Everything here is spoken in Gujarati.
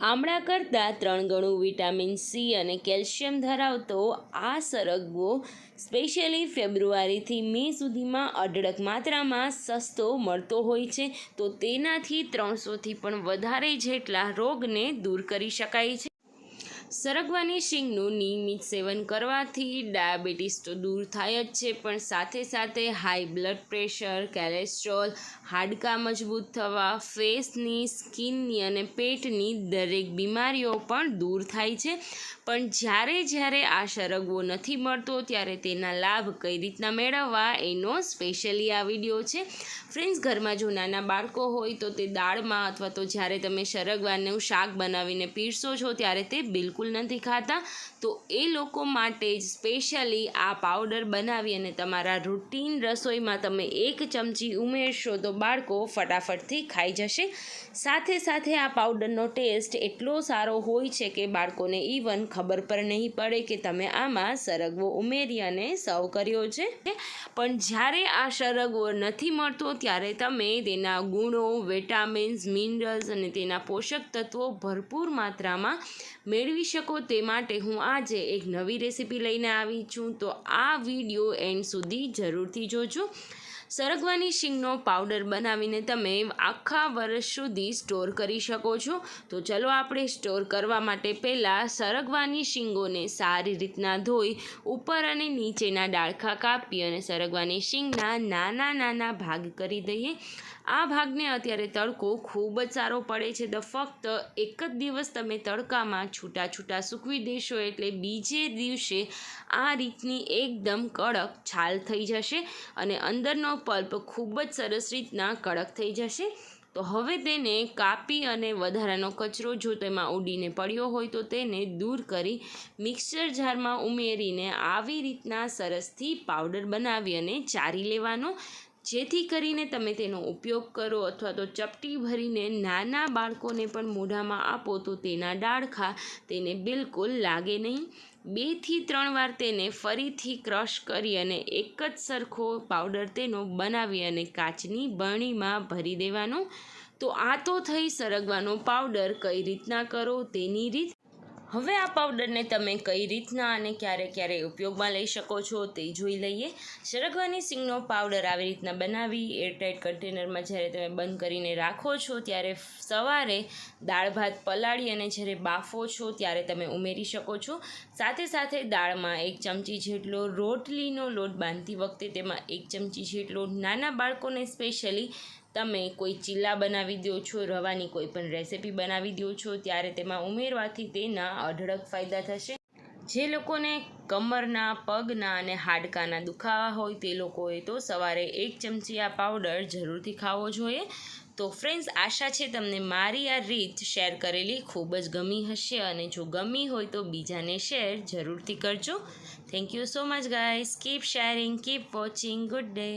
આમળા કરતાં ત્રણ ગણું વિટામિન સી અને કેલ્શિયમ ધરાવતો આ સરગવો સ્પેશિયલી ફેબ્રુઆરીથી મે સુધીમાં અઢળક માત્રામાં સસ્તો મળતો હોય છે. તો તેનાથી ત્રણસોથી પણ વધારે જેટલા રોગને દૂર કરી શકાય છે. સરગવાની શીંગનું નિયમિત સેવન કરવાથી ડાયાબિટીસ તો દૂર થાય જ છે, પણ સાથે સાથે હાઈ બ્લડ પ્રેશર, કોલેસ્ટ્રોલ, હાડકાં મજબૂત થવા, ફેસની, સ્કિનની અને પેટની દરેક બીમારીઓ પણ દૂર થાય છે. પણ જ્યારે જ્યારે આ સરગવો નથી મળતો, ત્યારે તેના લાભ કઈ રીતના મેળવવા એનો સ્પેશિયલી આ વીડિયો છે. ફ્રેન્ડ્સ, ઘરમાં જો નાના બાળકો હોય તો તે દાળમાં અથવા તો જ્યારે તમે સરગવાનું શાક બનાવીને પીરસો છો, ત્યારે તે બિલકુલ નથી ખાતા, તો એ લોકો માટે જ સ્પેશિયલી આ પાવડર બનાવી અને તમારા રૂટીન રસોઈમાં તમે એક ચમચી ઉમેરશો તો બાળકો ફટાફટથી ખાઈ જશે. સાથે સાથે આ પાવડરનો ટેસ્ટ એટલો સારો હોય છે કે બાળકોને ઇવન ખબર પર નહીં પડે કે તમે આમાં સરગવો ઉમેરી અને સર્વ કર્યો છે. પણ જ્યારે આ સરગવો નથી મળતો ત્યારે તમે તેના ગુણો વિટામિન્સ મિનરલ્સ અને તેના પોષક તત્વો ભરપૂર માત્રામાં મેળવી શકો તે માટે હું આજે એક નવી રેસીપી લઈને આવી છું. તો આ વીડિયો એન્ડ સુધી જરૂરથી જોજો. સરગવાની શીંગનો પાવડર બનાવીને તમે આખા વર્ષ સુધી સ્ટોર કરી શકો છો. તો ચલો આપણે સ્ટોર કરવા માટે પહેલાં સરગવાની શીંગોને સારી રીતના ધોઈ ઉપર અને નીચેના ડાળખા કાપી અને સરગવાની શીંગના નાના નાના ભાગ કરી દઈએ. આ ભાગને અત્યારે તડકો ખૂબ જ સારો પડે છે. તો ફક્ત એક જ દિવસ તમે તડકામાં છૂટા છૂટા સૂકવી દેશો એટલે બીજે દિવસે આ રીતની એકદમ કડક છાલ થઈ જશે અને અંદરનો પલ્પ ખૂબ જ સરસ રીતના કડક થઈ જશે. તો હવે તેને કાપી અને વધારાનો કચરો જો તેમાં ઉડીને પડ્યો હોય તો તેને દૂર કરી મિક્સર જારમાં ઉમેરીને આવી રીતના સરસથી પાવડર બનાવી અને ચારી લેવાનો. જેથી કરીને તમે તેનો ઉપયોગ કરો અથવા તો ચપટી ભરીને નાના બાળકોને પણ મોઢામાં આપો તો તેના ડાળખા તેને બિલકુલ લાગે નહીં. બેથી ત્રણ વાર તેને ફરીથી ક્રશ કરી અને એક જ સરખો પાવડર તેનો બનાવી અને કાચની બરણીમાં ભરી દેવાનો. તો આ તો થઈ સરગવાનો પાવડર. કઈ રીતના કરો તેની રીત હવે આ પાવડરને તમે કઈ રીતના અને ક્યારે ક્યારે ઉપયોગમાં લઈ શકો છો તે જોઈ લઈએ. સરગવાની સિંગનો પાવડર આવી રીતના બનાવી એરટાઇટ કન્ટેનરમાં જ્યારે તમે બંધ કરીને રાખો છો, ત્યારે સવારે દાળ ભાત પલાળી અને જ્યારે બાફો છો, ત્યારે તમે ઉમેરી શકો છો. સાથે સાથે દાળમાં એક ચમચી જેટલો રોટલીનો લોટ બાંધતી વખતે તેમાં એક ચમચી જેટલો નાના બાળકોને સ્પેશિયલી તમે કોઈ ચીલા બનાવી દો છો, રવાની કોઈ પણ રેસિપી બનાવી દો છો, ત્યારે તેમાં ઉમેરવાથી તેના અઢળક ફાયદા થશે. જે લોકોને કમરના, પગના અને હાડકાના દુખાવા હોય તે લોકોએ તો સવારે એક ચમચી આ પાવડર જરૂરથી ખાવો જોઈએ. તો ફ્રેન્ડ્સ, આશા છે તમને મારી આ રીત શેર કરેલી ખૂબ જ ગમી હશે અને જો ગમી હોય તો બીજાને શેર જરૂરથી કરજો. Thank you so much guys keep sharing keep watching good day